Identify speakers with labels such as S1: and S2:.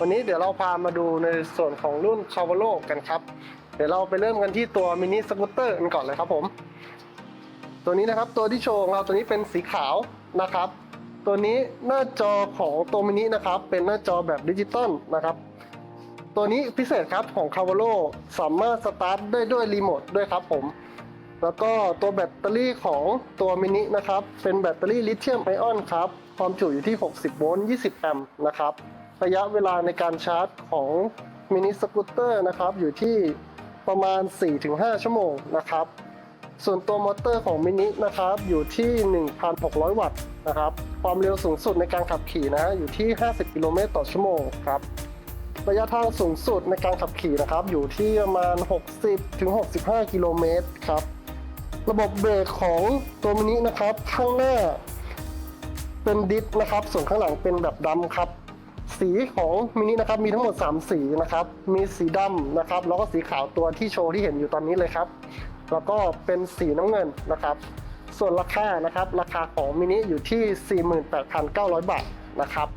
S1: วันนี้เดี๋ยวเราพามาดูในส่วนของรุ่น c a v a l o กันครับ เดี๋ยวเราไปเริ่มกันที่ตัวมินิสกูตเตอร์กันก่อนเลยครับผม ตัวนี้นะครับตัวที่โชว์ของเราตัวนี้เป็นสีขาวนะครับ ตัวนี้หน้าจอของตัวมินินะครับ เป็นหน้าจอแบบดิจิตอลนะครับ ตัวนี้พิเศษครับของ c a v a l o สามารถสตาร์ทได้ด้วยรีโมทด้วยครับผม แล้วก็ตัวแบตเตอรี่ของตัวมินินะครับ เป็นแบตเตอรี่ลิเธียมไอออนครับ ความจุอยู่ที่ 60 โวลต์ 20 แอมป์นะครับ ระยะเวลาในการชาร์จของมินิสกูตเตอร์นะครับอยู่ที่ประมาณ 4-5 ชั่วโมงนะครับ ส่วนตัวมอเตอร์ของมินินะครับอยู่ที่ 1,600 วัตต์นะครับ ความเร็วสูงสุดในการขับขี่นะฮะอยู่ที่ 50 กิโลเมตรต่อชั่วโมงครับ ระยะทางสูงสุดในการขับขี่นะครับอยู่ที่ประมาณ 60ถึง65 กิโลเมตรครับ ระบบเบรกของตัวมินินะครับข้างหน้าเป็นดิสนะครับ ส่วนข้างหลังเป็นแบบดำครับ สีของมินินะครับมีทั้งหมด 3 สีนะครับ มีสีดำนะครับ แล้วก็สีขาวตัวที่โชว์ที่เห็นอยู่ตอนนี้เลยครับ แล้วก็เป็นสีน้ำเงินนะครับ ส่วนราคานะครับ ราคาของมินิอยู่ที่ 48,900 บาทนะครับ